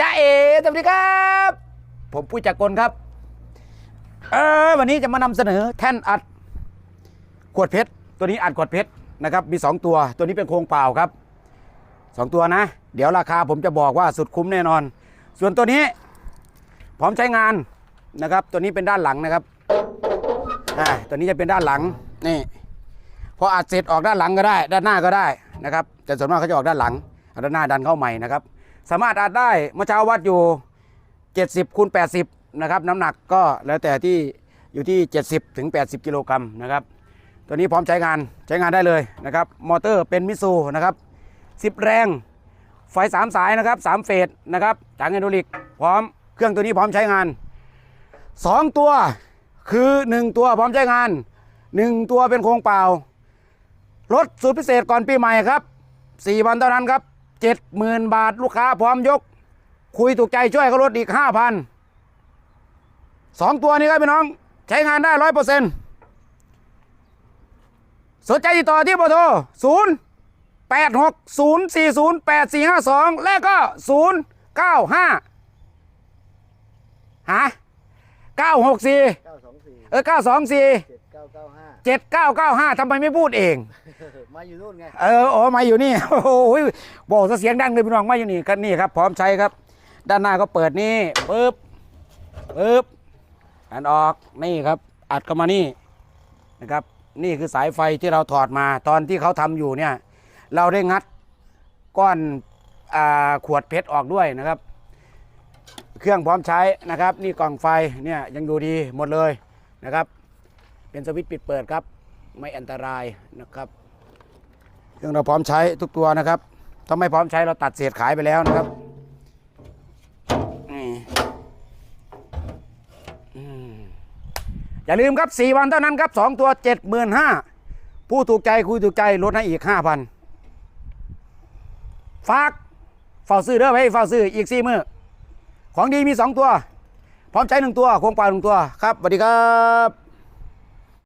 จ้าเอ๋สวัสดีครับ ผมปุ้ยจักรกลครับ เออวันนี้จะมานำเสนอแท่นอัด ขวดเพชร ตัวนี้อัดขวดเพชรนะครับ มี 2 ตัว ตัวนี้เป็นโครงเปล่าครับ 2 ตัวนะ เดี๋ยวราคาผมจะบอกว่าสุดคุ้มแน่นอน ส่วนตัวนี้ พร้อมใช้งานนะครับ ตัวนี้เป็นด้านหลังนะครับ อ่า ตัวนี้จะเป็นด้านหลัง นี่ พออัดเสร็จออกด้านหลังก็ได้ ด้านหน้าก็ได้นะครับ แต่ส่วนมากเขาจะออกด้านหลังด้านหน้าดันเข้าใหม่นะครับ สามารถอัดได้เมื่อเช้าวัดอยู่ 70คูณ80 นะครับ น้ำหนักก็แล้วแต่ที่อยู่ที่ 70ถึง80 กิโลกรัมนะครับ ตัวนี้พร้อมใช้งานใช้งานได้เลยนะครับ มอเตอร์เป็นมิซูนะครับ10 แรง ไฟ 3 สายนะครับ3เฟสนะครับจากไฮดรอลิกพร้อมเครื่องตัวนี้พร้อมใช้งาน 2 ตัวคือ 1 ตัวพร้อมใช้งาน 1 ตัวเป็นโครงเปล่ารถสูตรพิเศษก่อนปีใหม่ครับ 4 วันเท่านั้นครับ 70,000บาทลูกค้าพร้อมยก คุยถูกใจช่วยเขาลดอีก5,000สองตัวนี้ครับพี่น้อง ใช้งานได้ร้อยเปอร์เซ็นต์สนใจติดต่อที่เบอร์โทร0 8 6 0 4 0 8 4 5 2และก็0 9 5ฮะ964เก้าสองสี่เออ924เจ็ดเก้า เก้าห้า7995ทำไมไม่พูดเอง มาอยู่นู่นไง เออโอ้มาอยู่นี่ โอ้โหบอกซะเสียงดังเลยพี่น้องมาอยู่นี่ครับนี่ครับ พร้อมใช้ครับ ด้านหน้าก็เปิดนี่ปึ๊บปึ๊บอันออกนี่ครับ อัดเข้ามานี่นะครับ นี่คือสายไฟที่เราถอดมา ตอนที่เขาทำอยู่เนี่ย เราได้งัดก้อนอาขวดเพชรออกด้วยนะครับ เครื่องพร้อมใช้นะครับ นี่กล่องไฟเนี่ยยังดูดีหมดเลยนะครับ เป็นสวิตช์ปิดเปิดครับ ไม่อันตรายนะครับ เครื่องเราพร้อมใช้ทุกตัวนะครับ ถ้าไม่พร้อมใช้เราตัดเศษขายไปแล้วนะครับนี่อย่าลืมครับ 4 วันเท่านั้นครับ 2 ตัว 75,000ผู้ถูกใจคุยถูกใจลดให้อีก 5,000 ฝากเฝ้าซื้อเด้อไว้เฝ้าซื้ออีก4มือ ของดีมี 2 ตัว พร้อมใช้1ตัวโครงปล่า1ตัว ครับสวัสดีครับ